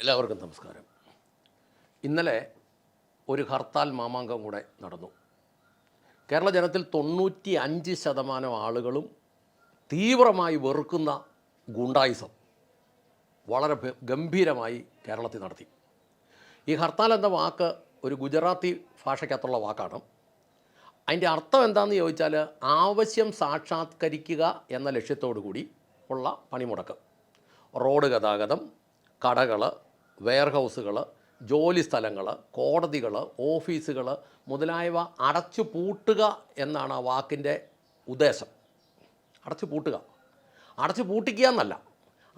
എല്ലാവർക്കും നമസ്കാരം. ഇന്നലെ ഒരു ഹർത്താൽ മാമാങ്കം കൂടെ നടന്നു. കേരള ജനത്തിൽ തൊണ്ണൂറ്റി അഞ്ച് ശതമാനം ആളുകളും തീവ്രമായി വെറുക്കുന്ന ഗുണ്ടായിസം വളരെ ഗംഭീരമായി കേരളത്തിൽ നടത്തി. ഈ ഹർത്താൽ എന്ന വാക്ക് ഒരു ഗുജറാത്തി ഭാഷയ്ക്കകത്തുള്ള വാക്കാണ്. അതിന്റെ അർത്ഥം എന്താണെന്ന് ചോദിച്ചാൽ ആവശ്യം സാക്ഷാത്കരിക്കുക എന്ന ലക്ഷ്യത്തോടു കൂടി ഉള്ള പണിമുടക്ക്. റോഡ് ഗതാഗതം കടകൾ വെയർഹൗസുകൾ ജോലി സ്ഥലങ്ങൾ കോടതികൾ ഓഫീസുകൾ മുതലായവ അടച്ചു പൂട്ടുക എന്നാണ് ആ വാക്കിന്റെ ഉദ്ദേശം. അടച്ചു പൂട്ടുക. അടച്ചു പൂട്ടിക്കുക എന്നല്ല.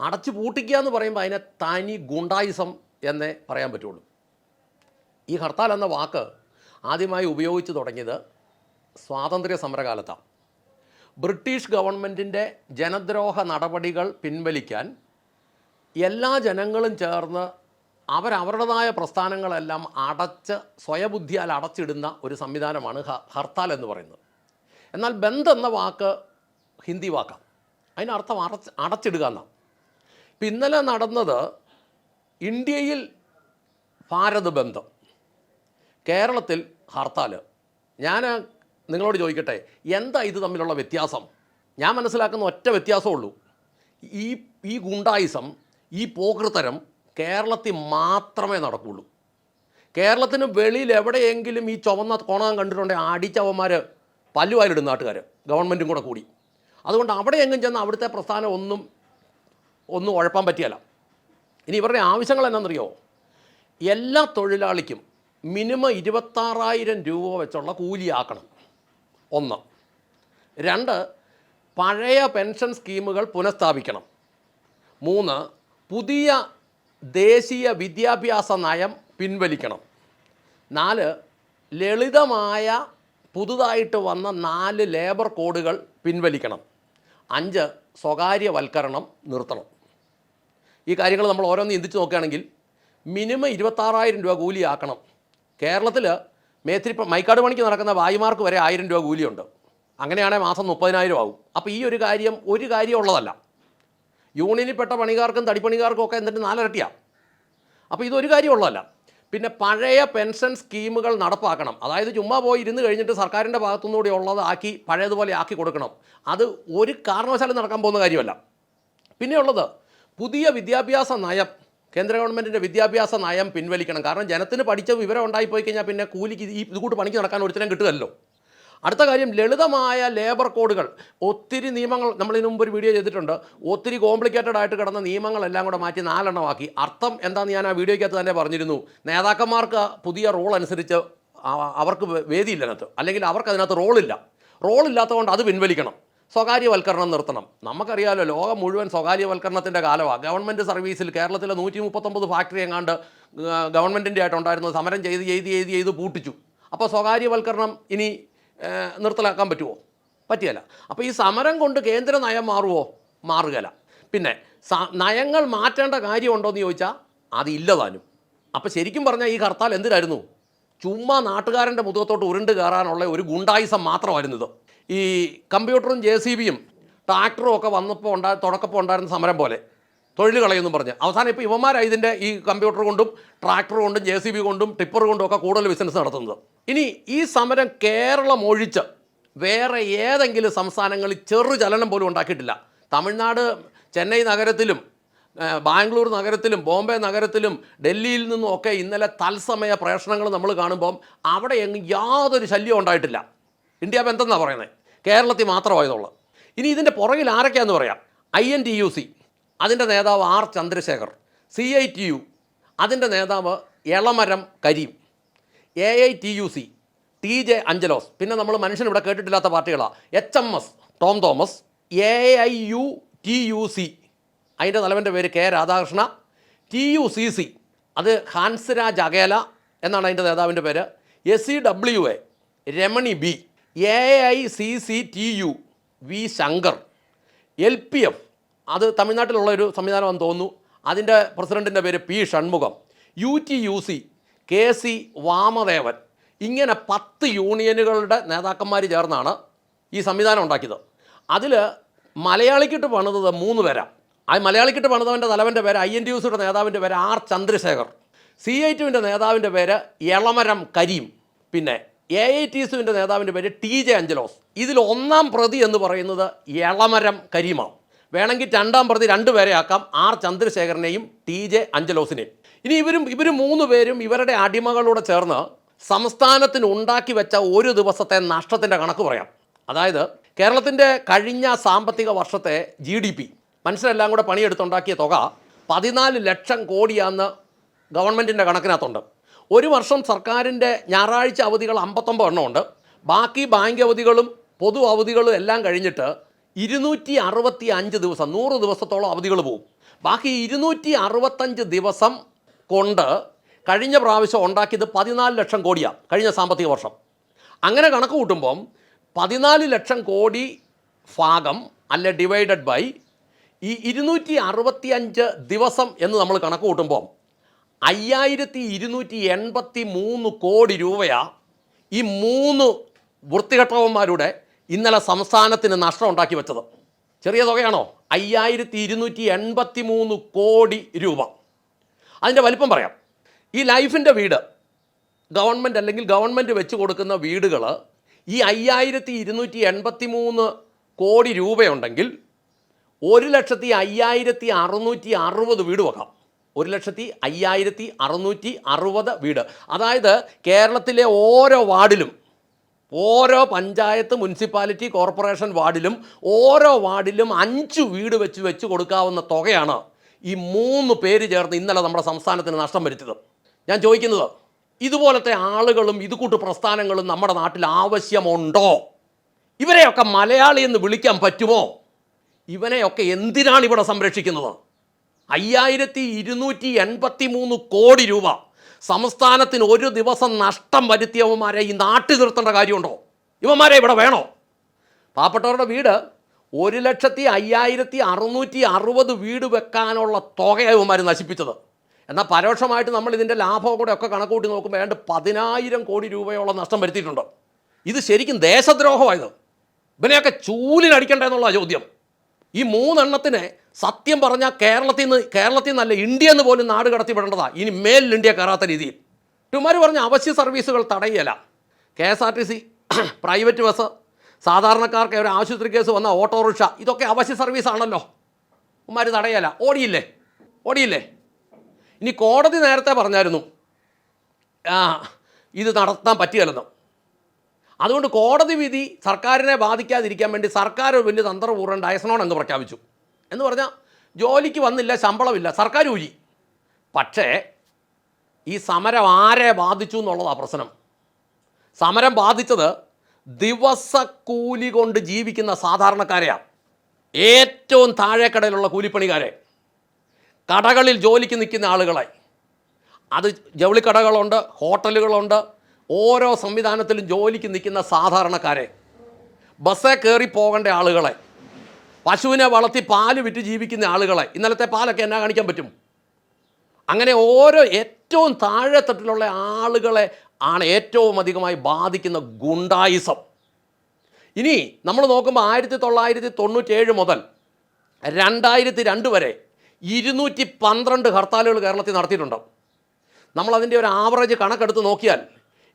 അടച്ചു പൂട്ടിക്കുക എന്ന് പറയുമ്പോൾ അതിനെ തനി ഗുണ്ടായിസം എന്നേ പറയാൻ പറ്റുള്ളൂ. ഈ ഹർത്താൽ എന്ന വാക്ക് ആദ്യമായി ഉപയോഗിച്ച് തുടങ്ങിയത് സ്വാതന്ത്ര്യ സമരകാലത്താണ്. ബ്രിട്ടീഷ് ഗവൺമെന്റിന്റെ ജനദ്രോഹ നടപടികൾ പിൻവലിക്കാൻ എല്ലാ ജനങ്ങളും ചേർന്ന് അവരവരുടേതായ പ്രസ്ഥാനങ്ങളെല്ലാം അടച്ച് സ്വയബുദ്ധിയാൽ അടച്ചിടുന്ന ഒരു സംവിധാനമാണ് ഹർത്താൽ എന്ന് പറയുന്നത്. എന്നാൽ ബന്ദ് എന്ന വാക്ക് ഹിന്ദി വാക്കാണ്. അതിനർത്ഥം അടച്ച് അടച്ചിടുക എന്നാണ്. ഇപ്പം ഇന്നലെ നടന്നത് ഇന്ത്യയിൽ ഭാരത് ബന്ധം കേരളത്തിൽ ഹർത്താൽ. ഞാൻ നിങ്ങളോട് ചോദിക്കട്ടെ എന്താ ഇത് തമ്മിലുള്ള വ്യത്യാസം? ഞാൻ മനസ്സിലാക്കുന്ന ഒറ്റ വ്യത്യാസമുള്ളൂ ഈ ഈ ഗുണ്ടായിസം ഈ പോകൃത്തരം കേരളത്തിൽ മാത്രമേ നടക്കുകയുള്ളൂ കേരളത്തിന് വെളിയിൽ എവിടെയെങ്കിലും ഈ ചുവന്ന കോണകം കണ്ടിട്ടുണ്ടെങ്കിൽ അടിച്ചവന്മാർ പല്ലുവായിലിടും നാട്ടുകാർ ഗവൺമെന്റും കൂടെ കൂടി. അതുകൊണ്ട് അവിടെ എങ്ങും ചെന്ന് അവിടുത്തെ പ്രസ്ഥാനം ഒന്നും ഒന്നും ഉഴപ്പാൻ പറ്റിയല്ല. ഇനി ഇവരുടെ ആവശ്യങ്ങൾ എന്നാണെന്നറിയോ എല്ലാ തൊഴിലാളിക്കും മിനിമം ഇരുപത്താറായിരം രൂപ വെച്ചുള്ള കൂലിയാക്കണം. ഒന്ന്. രണ്ട് പഴയ പെൻഷൻ സ്കീമുകൾ പുനഃസ്ഥാപിക്കണം. മൂന്ന് പുതിയ ദേശീയ വിദ്യാഭ്യാസ നയം പിൻവലിക്കണം. നാല് ലളിതമായ പുതുതായിട്ട് വന്ന നാല് ലേബർ കോഡുകൾ പിൻവലിക്കണം. അഞ്ച് സ്വകാര്യവൽക്കരണം നിർത്തണം. ഈ കാര്യങ്ങൾ നമ്മൾ ഓരോന്ന് ചിന്തിച്ച് നോക്കുകയാണെങ്കിൽ മിനിമം ഇരുപത്താറായിരം രൂപ കൂലിയാക്കണം. കേരളത്തിൽ മേത്തിരി മൈക്കാട് പണിക്ക് നടക്കുന്ന വായുമാർക്ക് വരെ ആയിരം രൂപ കൂലിയുണ്ട്. അങ്ങനെയാണെങ്കിൽ മാസം മുപ്പതിനായിരം ആവും. അപ്പോൾ ഈ ഒരു കാര്യം ഒരു കാര്യം ഉള്ളതല്ല യൂണിയനിൽപ്പെട്ട പണിക്കാർക്കും തടിപ്പണിക്കാർക്കും ഒക്കെ എന്നിട്ട് നാലരട്ടിയാണ് അപ്പോൾ ഇതൊരു കാര്യമുള്ളതല്ല. പിന്നെ പഴയ പെൻഷൻ സ്കീമുകൾ നടപ്പാക്കണം. അതായത് ചുമ്മാ പോയി ഇരുന്ന് കഴിഞ്ഞിട്ട് സർക്കാരിന്റെ ഭാഗത്തുനിന്നുകൂടി കൂടി ഉള്ളതാക്കി പഴയതുപോലെ ആക്കി കൊടുക്കണം. അത് ഒരു കാരണവശാലും നടക്കാൻ പോകുന്ന കാര്യമല്ല. പിന്നെയുള്ളത് പുതിയ വിദ്യാഭ്യാസ നയം കേന്ദ്ര ഗവൺമെന്റിന്റെ വിദ്യാഭ്യാസ നയം പിൻവലിക്കണം. കാരണം ജനത്തിന് പഠിച്ച വിവരം ഉണ്ടായിപ്പോയി കഴിഞ്ഞാൽ പിന്നെ കൂലിക്ക് ഈ ഇതുകൂട്ട് പണിക്ക് നടക്കാൻ ഒരുത്തരം കിട്ടുമല്ലോ അടുത്ത കാര്യം ലളിതമായ ലേബർ കോഡുകൾ ഒത്തിരി നിയമങ്ങൾ നമ്മൾ ഇതിനു മുമ്പ് ഒരു വീഡിയോ ചെയ്തിട്ടുണ്ട്. ഒത്തിരി കോംപ്ലിക്കേറ്റഡ് ആയിട്ട് കിടന്ന നിയമങ്ങളെല്ലാം കൂടെ മാറ്റി നാലെണ്ണമാക്കി. അർത്ഥം എന്താണെന്ന് ഞാൻ ആ വീഡിയോയ്ക്കകത്ത് തന്നെ പറഞ്ഞിരുന്നു. നേതാക്കന്മാർക്ക് പുതിയ റോൾ അനുസരിച്ച് അവർക്ക് വേദിയില്ല അതിനകത്ത് അല്ലെങ്കിൽ അവർക്ക് അതിനകത്ത് റോളില്ല റോളില്ലാത്തതുകൊണ്ട് അത് പിൻവലിക്കണം. സ്വകാര്യവൽക്കരണം നിർത്തണം. നമുക്കറിയാലോ ലോകം മുഴുവൻ സ്വകാര്യവൽക്കരണത്തിന്റെ കാലമാണ് ഗവൺമെന്റ് സർവീസിൽ കേരളത്തിലെ നൂറ്റി മുപ്പത്തൊമ്പത് ഫാക്ടറി എങ്ങാണ്ട് ഗവൺമെന്റിന്റെ ആയിട്ടുണ്ടായിരുന്നത് സമരം ചെയ്ത് ചെയ്ത് ചെയ്ത് ചെയ്ത് പൂട്ടിച്ചു. അപ്പോൾ സ്വകാര്യവൽക്കരണം ഇനി നിർത്തലാക്കാൻ പറ്റുമോ പറ്റിയല്ല. അപ്പോൾ ഈ സമരം കൊണ്ട് കേന്ദ്ര നയം മാറുമോ മാറുകയില്ല. പിന്നെ നയങ്ങൾ മാറ്റേണ്ട കാര്യമുണ്ടോ എന്ന് ചോദിച്ചാൽ അതില്ല താനും. അപ്പോൾ ശരിക്കും പറഞ്ഞാൽ ഈ ഹർത്താൽ എന്തിനായിരുന്നു? ചുമ്മാ നാട്ടുകാരന്റെ മുഖത്തോട്ട് ഉരുണ്ട് കയറാനുള്ള ഒരു ഗുണ്ടായിസം മാത്രമായിരുന്നു ഇത് ഈ കമ്പ്യൂട്ടറും ജെ സി ബിയും ട്രാക്ടറും ഒക്കെ വന്നപ്പോൾ ഉണ്ടാ തുടക്കപ്പോൾ ഉണ്ടായിരുന്ന സമരം പോലെ. തൊഴിൽ കളയെന്നും പറഞ്ഞ്. അവസാനം ഇപ്പോൾ ഇവന്മാരാണ് ഇതിന്റെ ഈ കമ്പ്യൂട്ടർ കൊണ്ടും ട്രാക്ടർ കൊണ്ടും ജെ സി ബി കൊണ്ടും ടിപ്പർ കൊണ്ടും ഒക്കെ കൂടുതൽ ബിസിനസ് നടത്തുന്നത്. ഇനി ഈ സമരം കേരളം ഒഴിച്ച് വേറെ ഏതെങ്കിലും സംസ്ഥാനങ്ങളിൽ ചെറു ചലനം പോലും ഉണ്ടാക്കിയിട്ടില്ല. തമിഴ്നാട് ചെന്നൈ നഗരത്തിലും ബാംഗ്ലൂർ നഗരത്തിലും ബോംബെ നഗരത്തിലും ഡൽഹിയിൽ നിന്നും ഒക്കെ ഇന്നലെ തത്സമയ പ്രേഷണങ്ങൾ നമ്മൾ കാണുമ്പം അവിടെ എങ്ങും യാതൊരു ശല്യവും ഉണ്ടായിട്ടില്ല. ഇന്ത്യ ബന്ധം എന്നാണ് പറയുന്നത് കേരളത്തിൽ മാത്രമായതുള്ളൂ. ഇനി ഇതിന്റെ പുറകിൽ ആരൊക്കെയാണെന്ന് പറയാം? I N T U C. അതിന്റെ നേതാവ് R Chandrasekhar C I T U അതിന്റെ നേതാവ് Elamaram Kareem A I T U C T J Anchalose. പിന്നെ നമ്മൾ മനുഷ്യൻ ഇവിടെ കേട്ടിട്ടില്ലാത്ത പാർട്ടികളാണ് H M S Tom Thomas A I U T U C അതിന്റെ തലവന്റെ പേര് K Radhakrishna. T U C C അത് ഹാൻസ്രാജ് അകേല എന്നാണ് അതിന്റെ നേതാവിന്റെ പേര്. S C W A Ramani B A I C C T U V Shankar. L P F അത് തമിഴ്നാട്ടിലുള്ള ഒരു സംവിധാനമാണെന്ന് തോന്നുന്നു. അതിന്റെ പ്രസിഡന്റിന്റെ പേര് P Shanmugham. U T U C K C Vamadevan ഇങ്ങനെ പത്ത് യൂണിയനുകളുടെ നേതാക്കന്മാർ ചേർന്നാണ് ഈ സംവിധാനം ഉണ്ടാക്കിയത്. അതിൽ മലയാളിക്കിട്ട് പണിതത് മൂന്ന് പേരാണ് ആ മലയാളിക്കിട്ട് പണിതവന്റെ തലവന്റെ പേര് ഐ എൻ ടി യുസിയുടെ നേതാവിന്റെ പേര് ആർ ചന്ദ്രശേഖർ. സി ഐ ടുവിന്റെ നേതാവിന്റെ പേര് എളമരം കരീം. പിന്നെ എ ഐ ടി സുവിന്റെ നേതാവിന്റെ പേര് ടി ജെ അഞ്ചലോസ്. ഇതിൽ ഒന്നാം പ്രതി എന്ന് പറയുന്നത് എളമരം കരീമാണ്. വേണമെങ്കിൽ രണ്ടാം പ്രതി രണ്ടുപേരെ ആക്കാം. ആർ ചന്ദ്രശേഖരനെയും ടി ജെ അഞ്ചലോസിനെയും. ഇനി ഇവരും ഇവർ മൂന്ന് പേരും ഇവരുടെ അടിമകളോട് ചേർന്ന് സംസ്ഥാനത്തിന് ഉണ്ടാക്കി വെച്ച ഒരു ദിവസത്തെ നഷ്ടത്തിന്റെ കണക്ക് പറയാം. അതായത് കേരളത്തിന്റെ കഴിഞ്ഞ സാമ്പത്തിക വർഷത്തെ ജി ഡി പി മനുഷ്യരെല്ലാം കൂടെ പണിയെടുത്തുണ്ടാക്കിയ തുക പതിനാല് ലക്ഷം കോടിയാന്ന് ഗവൺമെന്റിന്റെ കണക്കിനകത്തുണ്ട്. ഒരു വർഷം സർക്കാരിന്റെ ഞായറാഴ്ച അവധികൾ അമ്പത്തൊമ്പത് എണ്ണമുണ്ട് ബാക്കി ബാങ്ക് അവധികളും പൊതു അവധികളും എല്ലാം കഴിഞ്ഞിട്ട് ഇരുന്നൂറ്റി അറുപത്തി അഞ്ച് ദിവസം നൂറ് ദിവസത്തോളം അവധികൾ പോകും ബാക്കി ഇരുന്നൂറ്റി അറുപത്തഞ്ച് ദിവസം കൊണ്ട് കഴിഞ്ഞ പ്രാവശ്യം ഉണ്ടാക്കിയത് പതിനാല് ലക്ഷം കോടിയാണ് കഴിഞ്ഞ സാമ്പത്തിക വർഷം. അങ്ങനെ കണക്ക് കൂട്ടുമ്പം പതിനാല് ലക്ഷം കോടി ഭാഗം അല്ല ഡിവൈഡഡ് ബൈ ഈ ഇരുന്നൂറ്റി അറുപത്തി അഞ്ച് ദിവസം എന്ന് നമ്മൾ കണക്ക് കൂട്ടുമ്പം അയ്യായിരത്തി ഇരുന്നൂറ്റി എൺപത്തി മൂന്ന് കോടി രൂപയാണ് ഈ മൂന്ന് വൃത്തികെട്ടവന്മാരുടെ ഇന്നലെ സംസ്ഥാനത്തിന് നഷ്ടം ഉണ്ടാക്കി വെച്ചത്. ചെറിയ തുകയാണോ? അയ്യായിരത്തി ഇരുന്നൂറ്റി എൺപത്തി മൂന്ന് കോടി രൂപ. അതിന്റെ വലിപ്പം പറയാം. ഈ ലൈഫിന്റെ വീട് ഗവൺമെന്റ് അല്ലെങ്കിൽ ഗവൺമെന്റ് വെച്ച് കൊടുക്കുന്ന വീടുകൾ ഈ അയ്യായിരത്തി ഇരുന്നൂറ്റി എൺപത്തി മൂന്ന് കോടി രൂപയുണ്ടെങ്കിൽ ഒരു ലക്ഷത്തി അയ്യായിരത്തി അറുന്നൂറ്റി അറുപത് വീട് വെക്കാം. ഒരു ലക്ഷത്തി അയ്യായിരത്തി അറുന്നൂറ്റി അറുപത് വീട്. അതായത് കേരളത്തിലെ ഓരോ വാർഡിലും ഓരോ പഞ്ചായത്ത് മുനിസിപ്പാലിറ്റി കോർപ്പറേഷൻ വാർഡിലും ഓരോ വാർഡിലും അഞ്ച് വീട് വെച്ച് വെച്ച് കൊടുക്കാവുന്ന തുകയാണ് ഈ മൂന്ന് പേര് ചേർന്ന് ഇന്നലെ നമ്മുടെ സംസ്ഥാനത്തിന് നഷ്ടം വരുത്തിയത്. ഞാൻ ചോദിക്കുന്നത് ഇതുപോലത്തെ ആളുകളും ഇതുകൂട്ട് പ്രസ്ഥാനങ്ങളും നമ്മുടെ നാട്ടിൽ ആവശ്യമുണ്ടോ? ഇവരെയൊക്കെ മലയാളി എന്ന് വിളിക്കാൻ പറ്റുമോ? ഇവനെയൊക്കെ എന്തിനാണ് ഇവിടെ സംരക്ഷിക്കുന്നത്? അയ്യായിരത്തി ഇരുന്നൂറ്റി എൺപത്തി മൂന്ന് കോടി രൂപ. സംസ്ഥാനത്തിന് ഒരു ദിവസം നഷ്ടം വരുത്തിയവന്മാരെ ഈ നാട്ടിൽ നിർത്തേണ്ട കാര്യമുണ്ടോ? ഇവന്മാരെ ഇവിടെ വേണോ? പാവപ്പെട്ടവരുടെ വീട് ഒരു ലക്ഷത്തി അയ്യായിരത്തി അറുന്നൂറ്റി അറുപത് വീട് വെക്കാനുള്ള തുകയാണ് ഇവന്മാർ നശിപ്പിച്ചത്. എന്നാൽ പരോക്ഷമായിട്ട് നമ്മൾ ഇതിന്റെ ലാഭം കൂടെ ഒക്കെ കണക്കൂട്ടി നോക്കുമ്പോൾ ഏതാണ്ട് പതിനായിരം കോടി രൂപയോളം നഷ്ടം വരുത്തിയിട്ടുണ്ട്. ഇത് ശരിക്കും ദേശദ്രോഹമായത്. ഇവനെയൊക്കെ ചൂലിനടിക്കണ്ടേ എന്നുള്ള ചോദ്യം. ഈ മൂന്നെണ്ണത്തിന് സത്യം പറഞ്ഞാൽ കേരളത്തിൽ നിന്ന് കേരളത്തിൽ നിന്നല്ല ഇന്ത്യ എന്ന് പോലും നാട് കടത്തിപ്പെടേണ്ടതാണ് ഇനി മേലിൽ ഇന്ത്യ കയറാത്ത രീതിയിൽ. ടുമാർ പറഞ്ഞ അവശ്യ സർവീസുകൾ തടയല K S R T C private bus സാധാരണക്കാർക്ക് ഒരു ആശുപത്രി കേസ് വന്ന ഓട്ടോറിക്ഷ ഇതൊക്കെ അവശ്യ സർവീസാണല്ലോ. ഉമ്മാർ തടയല ഓടിയില്ലേ? ഓടിയില്ലേ? ഇനി കോടതി നേരത്തെ പറഞ്ഞായിരുന്നു ഇത് നടത്താൻ പറ്റിയല്ലെന്ന്. അതുകൊണ്ട് കോടതി വിധി സർക്കാരിനെ ബാധിക്കാതിരിക്കാൻ വേണ്ടി സർക്കാർ വലിയ തന്ത്രപൂർവം ഡയസനോൺ അങ്ങ് പ്രഖ്യാപിച്ചു. എന്ന് പറഞ്ഞാൽ ജോലിക്ക് വന്നില്ല ശമ്പളമില്ല സർക്കാർ ഊരി. പക്ഷേ ഈ സമരം ആരെ ബാധിച്ചു എന്നുള്ളതാണ് പ്രശ്നം. സമരം ബാധിച്ചത് ദിവസക്കൂലി കൊണ്ട് ജീവിക്കുന്ന സാധാരണക്കാരെയാണ് ഏറ്റവും താഴേക്കടയിലുള്ള കൂലിപ്പണിക്കാരെ. കടകളിൽ ജോലിക്ക് നിൽക്കുന്ന ആളുകളെ. അത് ജൗളിക്കടകളുണ്ട് ഹോട്ടലുകളുണ്ട് ഓരോ സംവിധാനത്തിലും ജോലിക്ക് നിൽക്കുന്ന സാധാരണക്കാരെ. ബസ്സേ കയറി പോകേണ്ട ആളുകളെ. പശുവിനെ വളർത്തി പാൽ വിറ്റ് ജീവിക്കുന്ന ആളുകളെ ഇന്നലത്തെ പാലൊക്കെ എന്നാ കാണിക്കാൻ പറ്റും? അങ്ങനെ ഓരോ ഏറ്റവും താഴെത്തട്ടിലുള്ള ആളുകളെ ആണ് ഏറ്റവും അധികമായി ബാധിക്കുന്ന ഗുണ്ടായിസം. ഇനി നമ്മൾ നോക്കുമ്പോൾ ആയിരത്തി തൊള്ളായിരത്തി തൊണ്ണൂറ്റേഴ് മുതൽ രണ്ടായിരത്തി രണ്ട് വരെ ഇരുന്നൂറ്റി പന്ത്രണ്ട് ഹർത്താലുകൾ കേരളത്തിൽ നടത്തിയിട്ടുണ്ട്. നമ്മളതിന്റെ ഒരു ആവറേജ് കണക്കെടുത്ത് നോക്കിയാൽ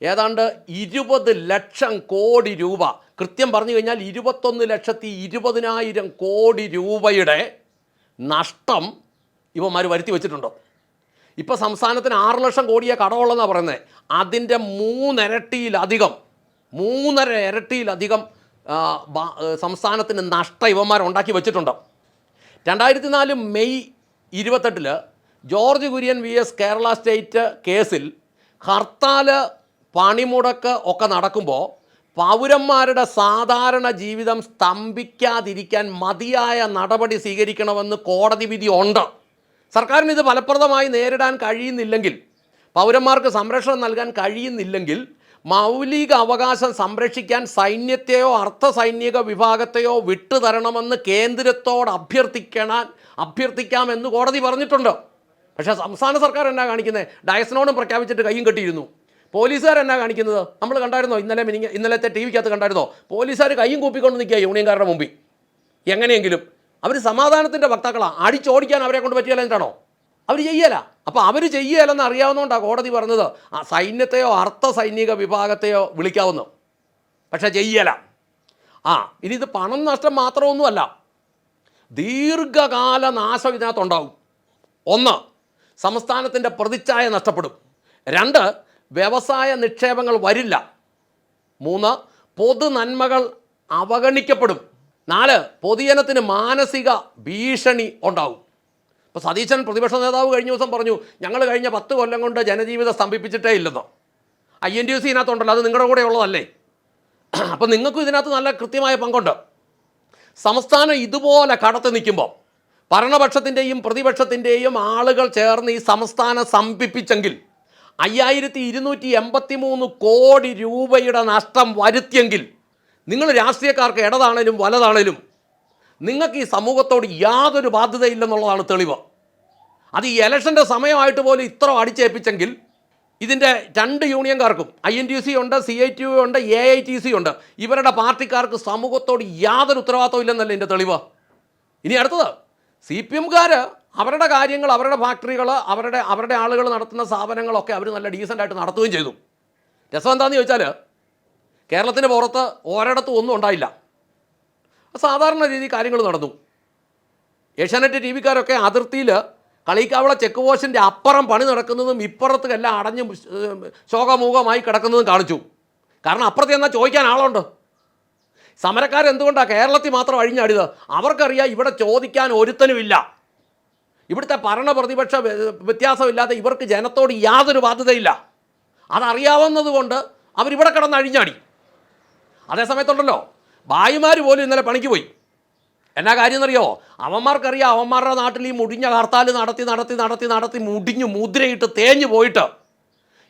ഏതാണ്ട് ഇരുപത് ലക്ഷം കോടി രൂപ കൃത്യം പറഞ്ഞു കഴിഞ്ഞാൽ ഇരുപത്തൊന്ന് ലക്ഷത്തി ഇരുപതിനായിരം കോടി രൂപയുടെ നഷ്ടം ഇവന്മാർ വരുത്തി വെച്ചിട്ടുണ്ടോ. ഇപ്പോൾ സംസ്ഥാനത്തിന് ആറ് ലക്ഷം കോടിയെ കടമുള്ളതെന്നാണ് പറയുന്നത് അതിന്റെ മൂന്നിരട്ടിയിലധികം മൂന്നര ഇരട്ടിയിലധികം സംസ്ഥാനത്തിന് നഷ്ടം ഇവന്മാർ ഉണ്ടാക്കി വെച്ചിട്ടുണ്ട്. രണ്ടായിരത്തി നാല് May ഇരുപത്തെട്ടിൽ George Kurian V S Kerala state കേസിൽ ഹർത്താൽ പണിമുടക്ക് ഒക്കെ നടക്കുമ്പോൾ പൗരന്മാരുടെ സാധാരണ ജീവിതം സ്തംഭിക്കാതിരിക്കാൻ മതിയായ നടപടി സ്വീകരിക്കണമെന്ന് കോടതി വിധി ഉണ്ട്. സർക്കാരിന് ഇത് ഫലപ്രദമായി നേരിടാൻ കഴിയുന്നില്ലെങ്കിൽ പൗരന്മാർക്ക് സംരക്ഷണം നൽകാൻ കഴിയുന്നില്ലെങ്കിൽ മൗലിക അവകാശം സംരക്ഷിക്കാൻ സൈന്യത്തെയോ അർദ്ധ സൈനിക വിഭാഗത്തെയോ വിട്ടുതരണമെന്ന് കേന്ദ്രത്തോട് അഭ്യർത്ഥിക്കണം അഭ്യർത്ഥിക്കാമെന്ന് കോടതി പറഞ്ഞിട്ടുണ്ട്. പക്ഷേ സംസ്ഥാന സർക്കാർ എന്നാ കാണിക്കുന്നത് ഡയസ്നോണും പ്രഖ്യാപിച്ചിട്ട് കയ്യും കെട്ടിയിരുന്നു. പോലീസുകാർ എന്നാ കാണിക്കുന്നത്? നമ്മൾ കണ്ടായിരുന്നോ? ഇന്നലെ മിനിങ്ങ ഇന്നലത്തെ ടി വിക്കകത്ത് കണ്ടായിരുന്നോ? പോലീസുകാർ കൈയും കൂപ്പിക്കൊണ്ട് നിൽക്കുക യൂണിയൻകാരുടെ മുമ്പിൽ. എങ്ങനെയെങ്കിലും. അവർ സമാധാനത്തിന്റെ വക്താക്കളാണ് അടിച്ചോടിക്കാൻ അവരെ കൊണ്ട് പറ്റിയല്ല എന്നിട്ടാണോ അവർ ചെയ്യല. അപ്പോൾ അവർ ചെയ്യലെന്ന് അറിയാവുന്നതുകൊണ്ടാണ് കോടതി പറഞ്ഞത്. സൈന്യത്തെയോ അർത്ഥ സൈനിക വിഭാഗത്തെയോ വിളിക്കാവുന്നു. പക്ഷേ ചെയ്യല. ആ ഇനി ഇത് പണം നഷ്ടം മാത്രമൊന്നുമല്ല. ദീർഘകാല നാശം ഇതിനകത്തുണ്ടാവും. ഒന്ന് സംസ്ഥാനത്തിന്റെ പ്രതിച്ഛായ നഷ്ടപ്പെടും. രണ്ട് വ്യവസായ നിക്ഷേപങ്ങൾ വരില്ല. മൂന്ന് പൊതു നന്മകൾ അവഗണിക്കപ്പെടും. നാല് പൊതുജനത്തിന് മാനസിക ഭീഷണി ഉണ്ടാവും ഇപ്പോൾ സതീശൻ പ്രതിപക്ഷ നേതാവ് കഴിഞ്ഞ ദിവസം പറഞ്ഞു ഞങ്ങൾ കഴിഞ്ഞ പത്ത് കൊല്ലം കൊണ്ട് ജനജീവിതം സ്തംഭിപ്പിച്ചിട്ടേ ഇല്ലെന്നോ. I N T U C ഇതിനകത്തുണ്ടല്ലോ അത് നിങ്ങളുടെ കൂടെ ഉള്ളതല്ലേ? അപ്പം നിങ്ങൾക്കും ഇതിനകത്ത് നല്ല കൃത്യമായ പങ്കുണ്ട്. സംസ്ഥാനം ഇതുപോലെ കടത്ത് നിൽക്കുമ്പോൾ ഭരണപക്ഷത്തിന്റെയും പ്രതിപക്ഷത്തിന്റെയും ആളുകൾ ചേർന്ന് ഈ സംസ്ഥാനം സംഭിപ്പിച്ചെങ്കിൽ അയ്യായിരത്തി ഇരുന്നൂറ്റി എൺപത്തി മൂന്ന് കോടി രൂപയുടെ നഷ്ടം വരുത്തിയെങ്കിൽ നിങ്ങൾ രാഷ്ട്രീയക്കാർക്ക് ഇടതാണേലും വലതാണേലും നിങ്ങൾക്ക് ഈ സമൂഹത്തോട് യാതൊരു ബാധ്യതയില്ലെന്നുള്ളതാണ് തെളിവ്. അത് ഈ ഇലക്ഷന്റെ സമയമായിട്ട് പോലും ഇത്ര അടിച്ചേൽപ്പിച്ചെങ്കിൽ ഇതിന്റെ രണ്ട് യൂണിയൻകാർക്കും ഐ എൻ ടി സി ഉണ്ട് സി ഐ ടി ഉണ്ട് എ ഐ ടി സി ഉണ്ട് ഇവരുടെ പാർട്ടിക്കാർക്ക് സമൂഹത്തോട് യാതൊരു ഉത്തരവാദിത്വം ഇല്ലെന്നല്ലേ എന്റെ തെളിവ്. ഇനി അടുത്തത് സി പി എംകാർ അവരുടെ കാര്യങ്ങൾ അവരുടെ ഫാക്ടറികൾ അവരുടെ അവരുടെ ആളുകൾ നടത്തുന്ന സ്ഥാപനങ്ങളൊക്കെ അവർ നല്ല ഡീസന്റായിട്ട് നടത്തുകയും ചെയ്തു. രസം എന്താണെന്ന് ചോദിച്ചാൽ കേരളത്തിന് പുറത്ത് ഒരിടത്തും ഒന്നും ഉണ്ടായില്ല. സാധാരണ രീതിയിൽ കാര്യങ്ങൾ നടന്നു. ഏഷ്യാനെറ്റ് ടി വിക്കാരൊക്കെ അതിർത്തിയിൽ കളിക്കാവള ചെക്ക് പോസ്റ്റിന്റെ അപ്പുറം പണി നടക്കുന്നതും ഇപ്പുറത്ത് എല്ലാം അടഞ്ഞ് ശോകമൂഖമായി കിടക്കുന്നതും കാണിച്ചു. കാരണം അപ്പുറത്ത് എന്നാൽ ചോദിക്കാൻ ആളുണ്ട്. സമരക്കാരെന്തുകൊണ്ടാണ് കേരളത്തിൽ മാത്രം അഴിഞ്ഞാടിയത്? അവർക്കറിയാം ഇവിടെ ചോദിക്കാൻ ഒരുത്തനുമില്ല. ഇവിടുത്തെ ഭരണ പ്രതിപക്ഷ വ്യത്യാസമില്ലാതെ ഇവർക്ക് ജനത്തോട് യാതൊരു ബാധ്യതയില്ല. അതറിയാവുന്നത് കൊണ്ട് അവരിവിടെ കിടന്ന് അഴിഞ്ഞാടി. അതേ സമയത്തുണ്ടല്ലോ ഭായിമാർ പോലും ഇന്നലെ പണിക്ക് പോയി. എന്നാ കാര്യം എന്നറിയോ അവന്മാർക്കറിയാം അവന്മാരുടെ നാട്ടിൽ ഈ മുടിഞ്ഞ ഹർത്താൽ നടത്തി നടത്തി നടത്തി നടത്തി മുടിഞ്ഞു മുദ്രയിട്ട് തേഞ്ഞു പോയിട്ട്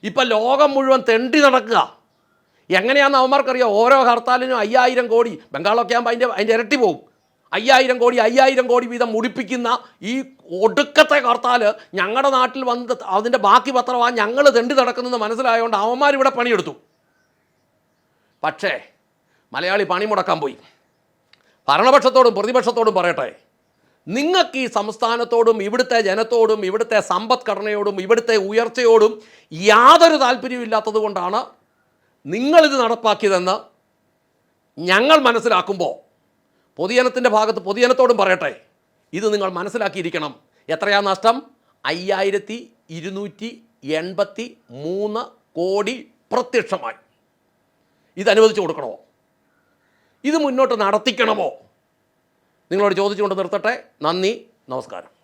ഇപ്പം ലോകം മുഴുവൻ തെണ്ടി നടക്കുക. എങ്ങനെയാണെന്ന് അവന്മാർക്കറിയാം? ഓരോ ഹർത്താലിനും അയ്യായിരം കോടി ബംഗാളൊക്കെ ആകുമ്പോൾ അതിന്റെ അതിന്റെ ഇരട്ടി പോകും അയ്യായിരം കോടി അയ്യായിരം കോടി വീതം മുടിപ്പിക്കുന്ന ഈ ഒടുക്കത്തെ ഹർത്താൽ ഞങ്ങളുടെ നാട്ടിൽ വന്ന് അതിന്റെ ബാക്കി പത്രമാണ് ഞങ്ങൾ തെണ്ടി നടക്കുന്നത് മനസ്സിലായതുകൊണ്ട് അവന്മാർ ഇവിടെ പണിയെടുത്തു. പക്ഷേ മലയാളി പണി മുടക്കാൻ പോയി. ഭരണപക്ഷത്തോടും പ്രതിപക്ഷത്തോടും പറയട്ടെ നിങ്ങൾക്ക് ഈ സംസ്ഥാനത്തോടും ഇവിടുത്തെ ജനത്തോടും ഇവിടുത്തെ സമ്പദ്ഘടനയോടും ഇവിടുത്തെ ഉയർച്ചയോടും യാതൊരു താല്പര്യമില്ലാത്തത് കൊണ്ടാണ് നിങ്ങളിത് നടപ്പാക്കിയതെന്ന് ഞങ്ങൾ മനസ്സിലാക്കുമ്പോൾ പൊതുജനത്തിന്റെ ഭാഗത്ത് പൊതുജനത്തോടും പറയട്ടെ. ഇത് നിങ്ങൾ മനസ്സിലാക്കിയിരിക്കണം. എത്രയാ നഷ്ടം? അയ്യായിരത്തി ഇരുന്നൂറ്റി എൺപത്തി മൂന്ന് കോടി പ്രത്യക്ഷമായി. ഇത് കൊടുക്കണമോ ഇത് മുന്നോട്ട് നടത്തിക്കണമോ? നിങ്ങളോട് ചോദിച്ചുകൊണ്ട് നിർത്തട്ടെ. നന്ദി. നമസ്കാരം.